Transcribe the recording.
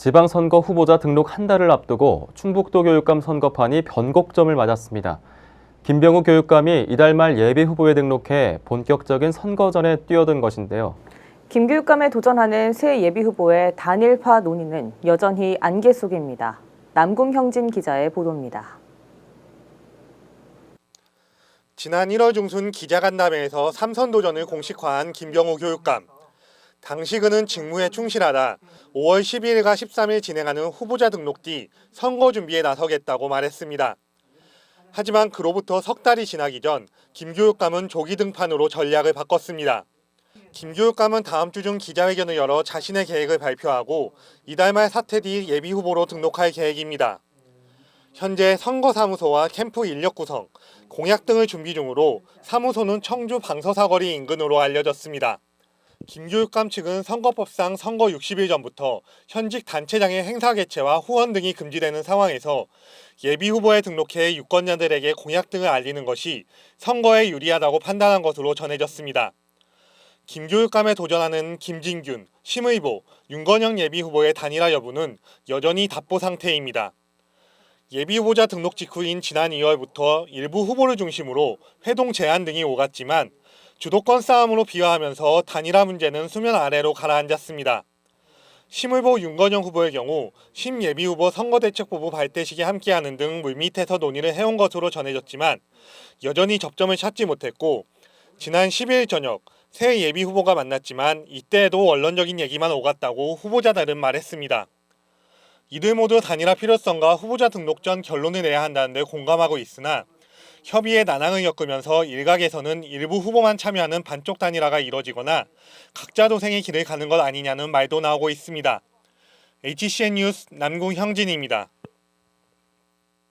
지방선거 후보자 등록 한 달을 앞두고 충북도 교육감 선거판이 변곡점을 맞았습니다. 김병우 교육감이 이달 말 예비 후보에 등록해 본격적인 선거전에 뛰어든 것인데요. 김 교육감에 도전하는 새 예비 후보의 단일파 논의는 여전히 안개 속입니다. 남궁형진 기자의 보도입니다. 지난 1월 중순 기자간담회에서 삼선 도전을 공식화한 김병호 교육감. 당시 그는 직무에 충실하다 5월 12일과 13일 진행하는 후보자 등록 뒤 선거 준비에 나서겠다고 말했습니다. 하지만 그로부터 석 달이 지나기 전 김 교육감은 조기 등판으로 전략을 바꿨습니다. 김 교육감은 다음 주 중 기자회견을 열어 자신의 계획을 발표하고 이달 말 사퇴 뒤 예비 후보로 등록할 계획입니다. 현재 선거사무소와 캠프 인력 구성, 공약 등을 준비 중으로 사무소는 청주 방서사거리 인근으로 알려졌습니다. 김교육감 측은 선거법상 선거 60일 전부터 현직 단체장의 행사 개최와 후원 등이 금지되는 상황에서 예비 후보에 등록해 유권자들에게 공약 등을 알리는 것이 선거에 유리하다고 판단한 것으로 전해졌습니다. 김교육감에 도전하는 김진균, 심의보, 윤건영 예비 후보의 단일화 여부는 여전히 답보 상태입니다. 예비 후보자 등록 직후인 지난 2월부터 일부 후보를 중심으로 회동 제안 등이 오갔지만 주도권 싸움으로 비화하면서 단일화 문제는 수면 아래로 가라앉았습니다. 심을보 윤건영 후보의 경우 심 예비 후보 선거대책본부 발대식에 함께하는 등 물밑에서 논의를 해온 것으로 전해졌지만 여전히 접점을 찾지 못했고 지난 10일 저녁 새 예비 후보가 만났지만 이때에도 원론적인 얘기만 오갔다고 후보자들은 말했습니다. 이들 모두 단일화 필요성과 후보자 등록 전 결론을 내야 한다는데 공감하고 있으나 협의의 난항을 겪으면서 일각에서는 일부 후보만 참여하는 반쪽 단일화가 이뤄지거나 각자 도생의 길을 가는 것 아니냐는 말도 나오고 있습니다. HCN 뉴스 남궁형진입니다.